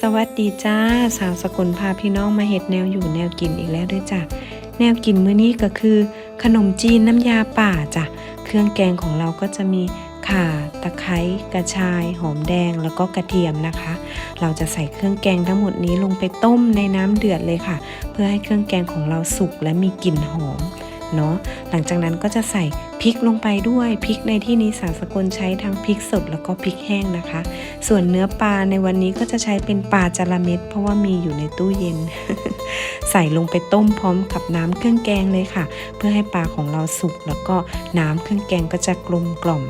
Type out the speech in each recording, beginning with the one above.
สวัสดีจ้า สาวสกลพาพี่น้องมาเห็ดแนวอยู่แนวกินอีกแล้วด้วยจ้ะแนวกินมื้อนี้ก็คือ ขนมจีนน้ำยาป่าจ้ะเครื่องแกงของเราก็จะมีข่าตะไคร้กระชาย หอมแดงแล้วก็กระเทียมนะคะ เราจะใส่เครื่องแกงทั้งหมดนี้ลงไปต้มในน้ำเดือดเลยค่ะ เพื่อให้เครื่องแกงของเราสุกและมีกลิ่นหอมเนาะหลังจากนั้นก็จะใส่พริกลงไปด้วยพริกในที่นี้สารสกลใช้ทั้งพริกสดแล้วก็พริกแห้งนะคะ ส่วนเนื้อปลาในวันนี้ก็จะใช้เป็นปลาจาระเม็ดเพราะว่ามีอยู่ในตู้เย็น ใส่ลงไปต้มพร้อมกับน้ำเครื่องแกงเลยค่ะ เพื่อให้ปลาของเราสุกแล้วก็น้ำเครื่องแกงก็จะกลมกล่อม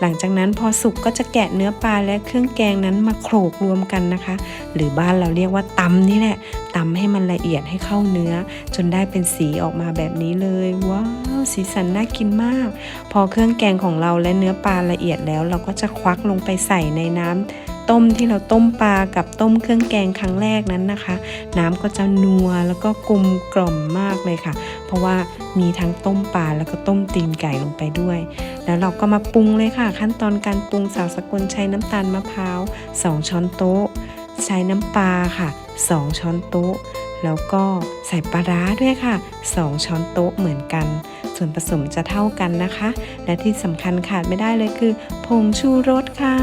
หลังจากนั้นพอสุกก็จะแกะเนื้อปลาและเครื่องแกงนั้นมาโขลกรวมกันนะคะ หรือบ้านเราเรียกว่าตำนี่แหละตำให้มันละเอียดให้เข้าเนื้อ จนได้เป็นสีออกมาแบบนี้เลย ว้าว สีสันน่ากินมาก พอเครื่องแกงของเราและเนื้อปลาละเอียดแล้ว เราก็จะควักลงไปใส่ในน้ำ ต้มที่เราต้มปลากับต้มเครื่องแกงครั้งแรกนั้นนะคะ น้ำก็จะนัวแล้วก็กลมกล่อมมากเลยค่ะ เพราะว่ามีทั้งต้มปลาแล้วก็ต้มตีนไก่ลงไปด้วย แล้วเราก็มาปรุงเลยค่ะ ขั้นตอนการปรุงสาวสกุลใช้น้ำตาลมะพร้าว2 ช้อนโต๊ะ ใช้น้ำปลาค่ะ 2 ช้อนโต๊ะ แล้วก็ใส่ปลาร้าด้วยค่ะ 2 ช้อนโต๊ะเหมือนกันส่วนผสมจะเท่ากันนะคะ และที่สำคัญขาดไม่ได้เลยคือผงชูรสค่ะ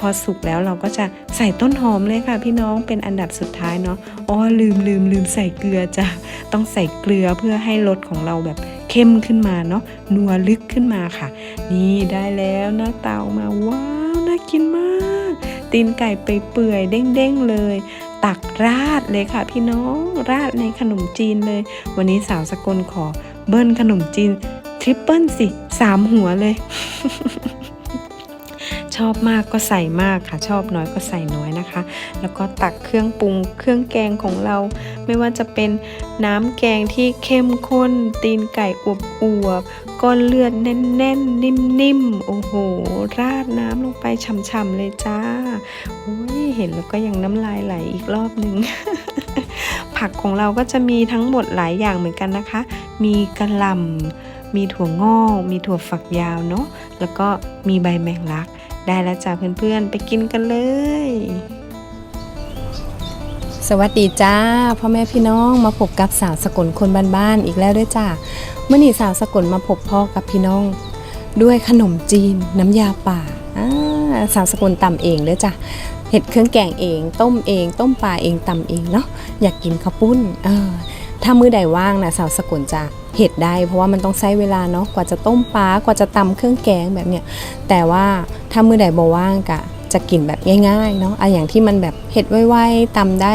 พอสุกแล้วเราก็จะใส่ต้นหอมเลยค่ะ พี่น้องเป็นอันดับสุดท้ายเนาะอ๋อลืมลืมลืมใส่เกลือจ้ะต้องใส่เกลือเพื่อให้รสของเราแบบเข้มขึ้นมาเนาะนัวลึกขึ้นมาค่ะ นี่ได้แล้วหน้าตามาว้าวน่ากินมากตีนไก่ไปเปื่อยเด้งๆเลย ตักราดเลยค่ะ พี่น้องราดในขนมจีนเลย วันนี้สาวสกลขอเบิ้ลขนมจีนทริปเปิลสิสามหัวเลย อบมากก็ใส่มากค่ะ ชอบน้อยก็ใส่น้อยนะคะ แล้วก็ตักเครื่องปรุงเครื่องแกงของเรา ไม่ว่าจะเป็นน้ำแกงที่เข้มข้น ตีนไก่อวบอวบๆก้อนเลือดแน่นๆ นิ่มๆ โอ้โห ราดน้ำลงไปฉ่ำๆเลยจ้าอุ้ยเห็นแล้วก็ยังน้ำลายไหลอีกรอบหนึ่งผักของเราก็จะมีทั้งหมดหลายอย่างเหมือนกันนะคะ มีกระหล่ำมีถั่วงอก มีถั่วฝักยาวเนาะ แล้วก็มีใบแมงลัก ได้แล้วจ้าเพื่อนๆ ไปกินกันเลย สวัสดีจ้าพ่อแม่พี่น้องมาพบกับสาวสกลคนบ้านๆอีกแล้วด้วยจ้าเมื่อนี้สาวสกลมาพบพ่อกับพี่น้อง ด้วยขนมจีนน้ำยาป่าสาวสกลตำเองเลยจ้ะเห็ดเครื่องแกงเอง ต้มเอง ต้มปลาเองตำเองเนาะอยากกินข้าวปุ้นเออถ้ามือใดว่างนะสาวสกลจะ เห็ดได้เพราะว่ามันต้องใช้เวลาเนาะกว่าจะต้มปลากว่าจะตำเครื่องแกงแบบเนี้ยแต่ว่าถ้ามือใดบ่ว่างกะจะกินแบบง่ายๆเนาะอะอย่างที่มันแบบเห็ดไวๆตำได้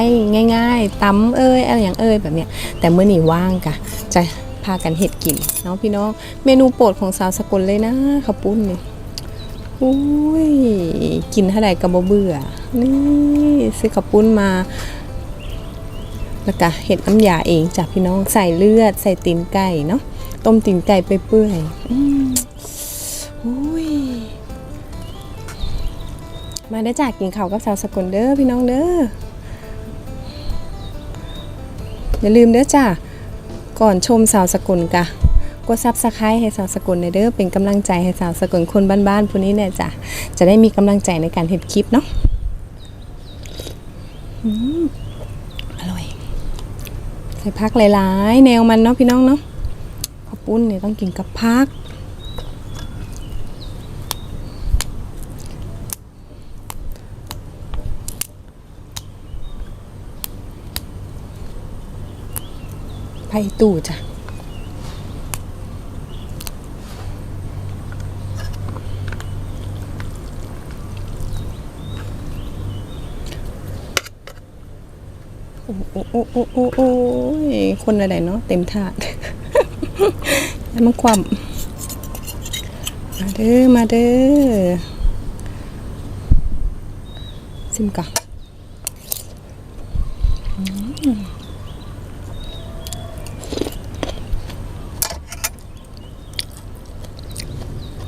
ง่าย ๆตำเอ้ยอะไรอย่างเอ้ยแบบเนี้ยแต่เมื่อนี่ว่างกะจะพากันเห็ดกินเนาะพี่น้องเมนูโปรดของสาวสกลเลยนะข้าวปุ้นนี่อุ้ยกินเท่าไหร่ก็บ่เบื่อนี่ซื้อข้าวปุ้นมา แล้วก็เห็ดน้ำยาเองจากพี่น้องใส่เลือด ใส่ตีนไก่เนาะต้มตีนไก่ไปเปื่อยอืมอุ้ยมาได้จากกินข้าวกับสาวสกลเด้อพี่น้องเด้ออย่าลืมเด้อจ้าก่อนชมสาวสกลกะกดซับสไครต์ให้สาวสกลในเด้อเป็นกำลังใจให้สาวสกลคนบ้านๆผู้นี้เนี่ยจ้ะจะได้มีกำลังใจในการเห็นคลิปเนาะอืม ส่พักหลายๆ แนวมันเนาะพี่น้องเนาะข้าวปุ้นเนี่ยต้องกินกับพักไผ่ตู่จ้ะ โอ้โอ้โอ้โอ้โอ้โอ้ยคนอะไรเนาะเต็มถาดแล้วมันความมาเด้อ มาเด้อซิมก่อน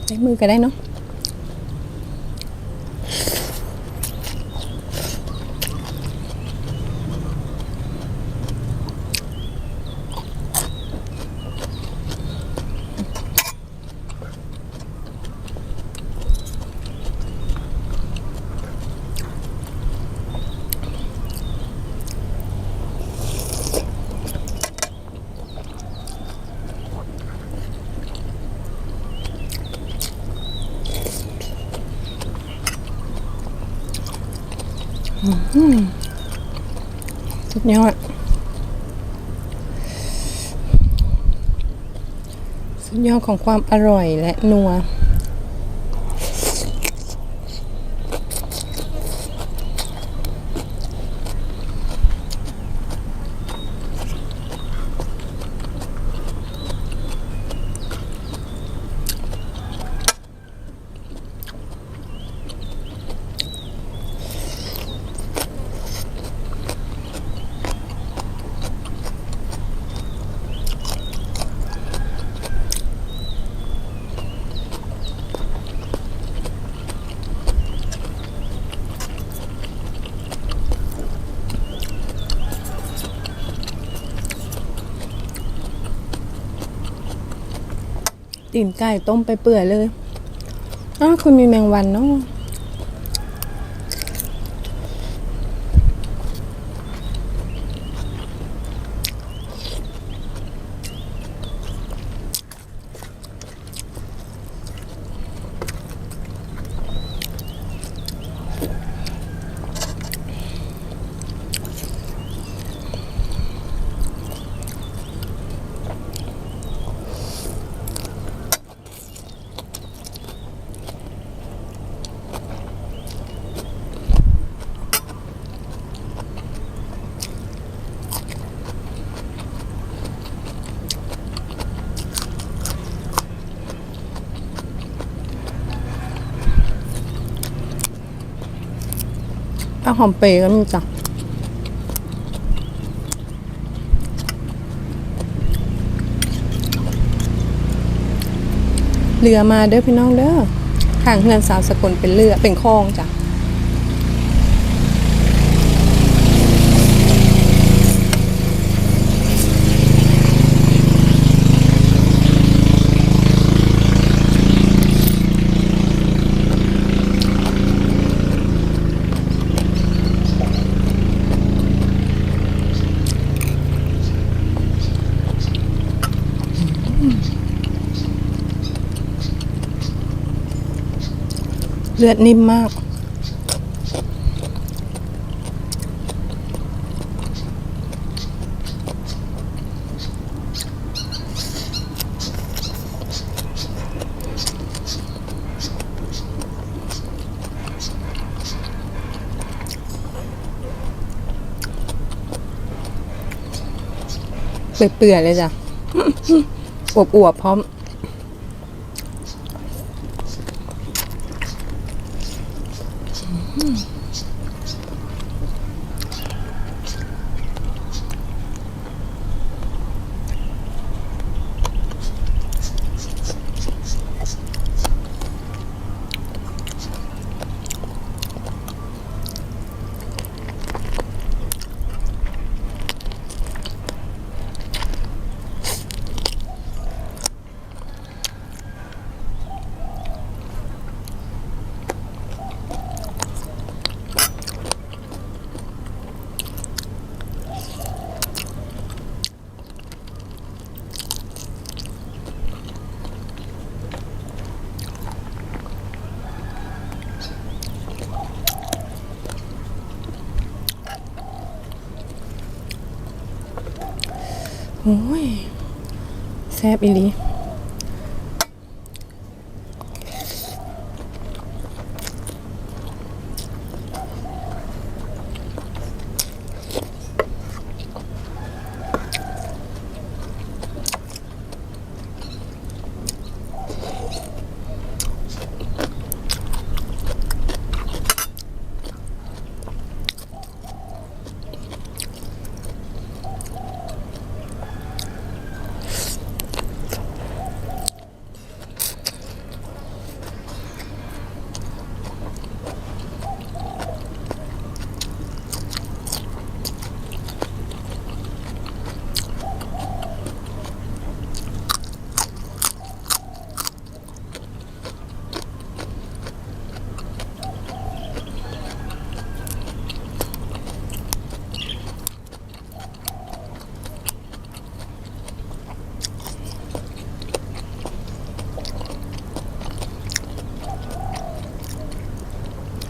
ใช้มือก็ได้เนาะ สุดยอด สุดยอดของความอร่อยและนัว ตีนไก่ต้มไปเปื่อยเลยอ้าวคุณมีแมงวันเนาะ ข้าวหอมเปรย์ก็มีจ้ะเรือมาเด้อพี่น้องเด้อข้างเฮือนสาวสกลเป็นเรือเป็นคลองจ้ะ เลือดนิ่มมาก เปื่อยๆเลยจ้ะ อวบๆพร้อม โอ้ยแซ่บอีหลี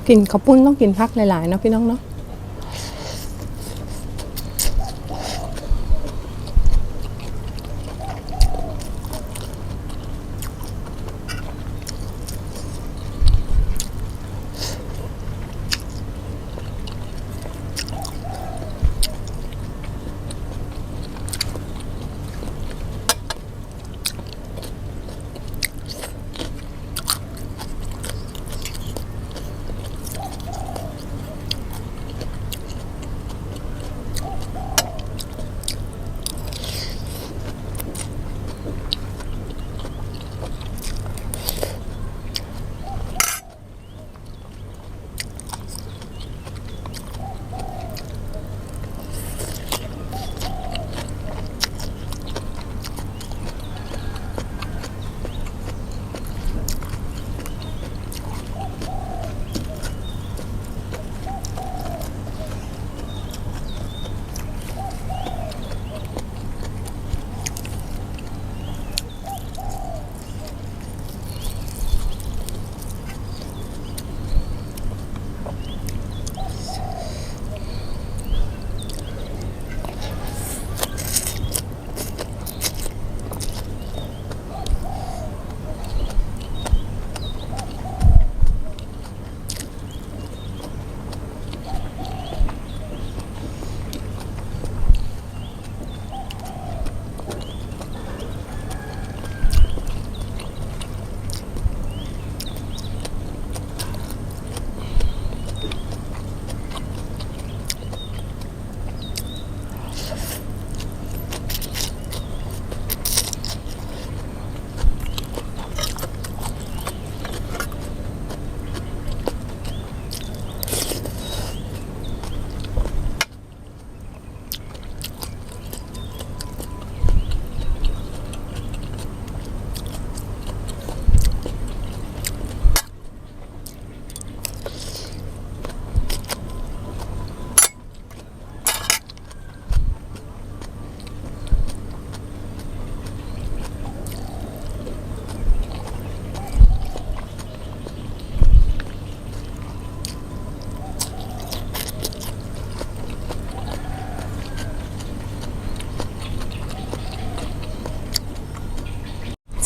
กินข้าวปุ้นต้องกินพักหลายๆเนาะพี่น้องเนาะ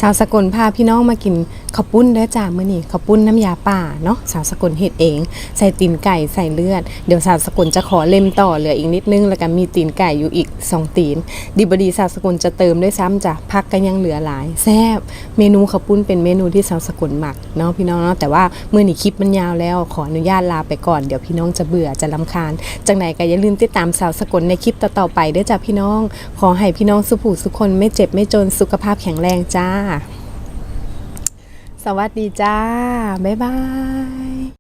สาวสกลพาพี่น้องมากินข้าวปุ้นเด้อจ้ามื้อนี้ข้าวปุ้นน้ำยาป่าเนาะสาวสกลเฮ็ดเอง ส่ตีนไก่ใส่เลือด เดี๋ยวสาวสกุลจะขอเล่มต่อเหลืออีกนิดนึง แล้วก็มีตีนไก่อยู่อีก 2 ตีน ดีบดีสาวสกุลจะเติมด้วยซ้ำจ้ะพักก็ยังเหลือหลายแซ่บเมนูข้าวปุ้นเป็นเมนูที่สาวสกุลหมักเนาะพี่น้องเนาะแต่ว่าเมื้อนี้คลิปมันยาวแล้วขออนุญาตลาไปก่อนเดี๋ยวพี่น้องจะเบื่อจะลำคาญจังไหนก็อย่าลืมติดตามสาวสกุลในคลิปต่อๆไปด้อจ้ะพี่น้อง ขอให้พี่น้องสุขูสุขคนไม่เจ็บไม่จนสุขภาพแข็งแรงจ้า สวัสดีจ้า บ๊ายบาย